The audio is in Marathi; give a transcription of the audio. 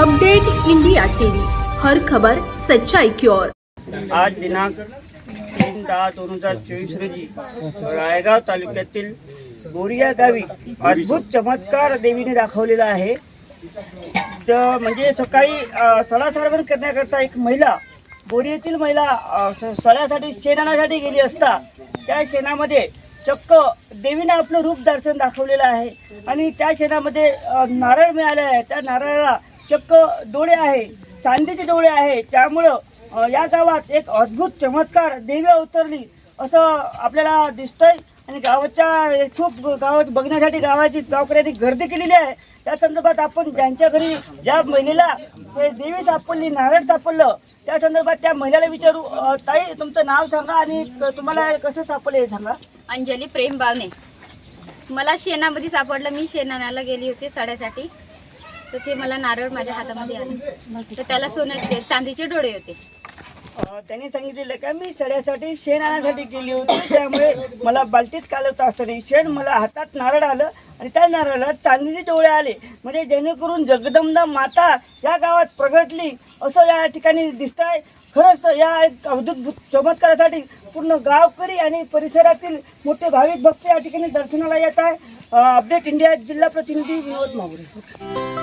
अपडेट इंडिया टीव्ही हर खबर सच्चाई की ओर. आज दिनांक तीन दहा दोन हजार चोवीस रोजी रायगाव तालुक्यातील बोरिया गावी अद्भुत चमत्कार देवीने दाखवलेला आहे. तर म्हणजे सकाळी सडासारवण करण्याकरता एक महिला बोरियातील महिला स- सडासाठी शेणासाठी गेली असता त्या शेणामध्ये चक्क देवीने आपलं रूप दर्शन दाखवलेलं आहे. आणि त्या शेणामध्ये नारळ मिळाले आहे. त्या नारळाला चक्क डोळे आहे चांदीचे डोळे आहे. त्यामुळं या गावात एक अद्भुत चमत्कार देवी अवतरली असं आपल्याला दिसतंय. आणि गावाच्या खूप गावात बघण्यासाठी गावाची गावकऱ्यांनी गर्दी केलेली आहे. त्या संदर्भात आपण ज्यांच्या घरी ज्या महिलेला देवी सापडली नारळ सापडलं त्या संदर्भात त्या महिलेला विचारू. ताई तुमचं नाव सांगा आणि तुम्हाला कसं सापडलं हे सांगा. अंजली प्रेम बावने मला शेणामध्ये सापडलं. मी शेणाला गेली होती साड्यासाठी. तर ते मला नारळ माझ्या हातामध्ये आले. तर त्याला सोन्याचे चांदीचे डोळे होते. त्यांनी सांगितलेलं का मी सड्यासाठी शेण आणण्यासाठी गेली होती. त्यामुळे मला बालटीत कालवता असताना शेण मला हातात नारळ आलं आणि त्या नारळाला चांदीचे डोळे आले. म्हणजे जेणेकरून जगदंबा माता या गावात प्रगटली. असं या ठिकाणी दिसत आहे खरंच या एक चमत्कारासाठी पूर्ण गावकरी आणि परिसरातील मोठे भाविक भक्त या ठिकाणी दर्शनाला येत आहे. अपडेट इंडिया जिल्हा प्रतिनिधी विनोद मावळे.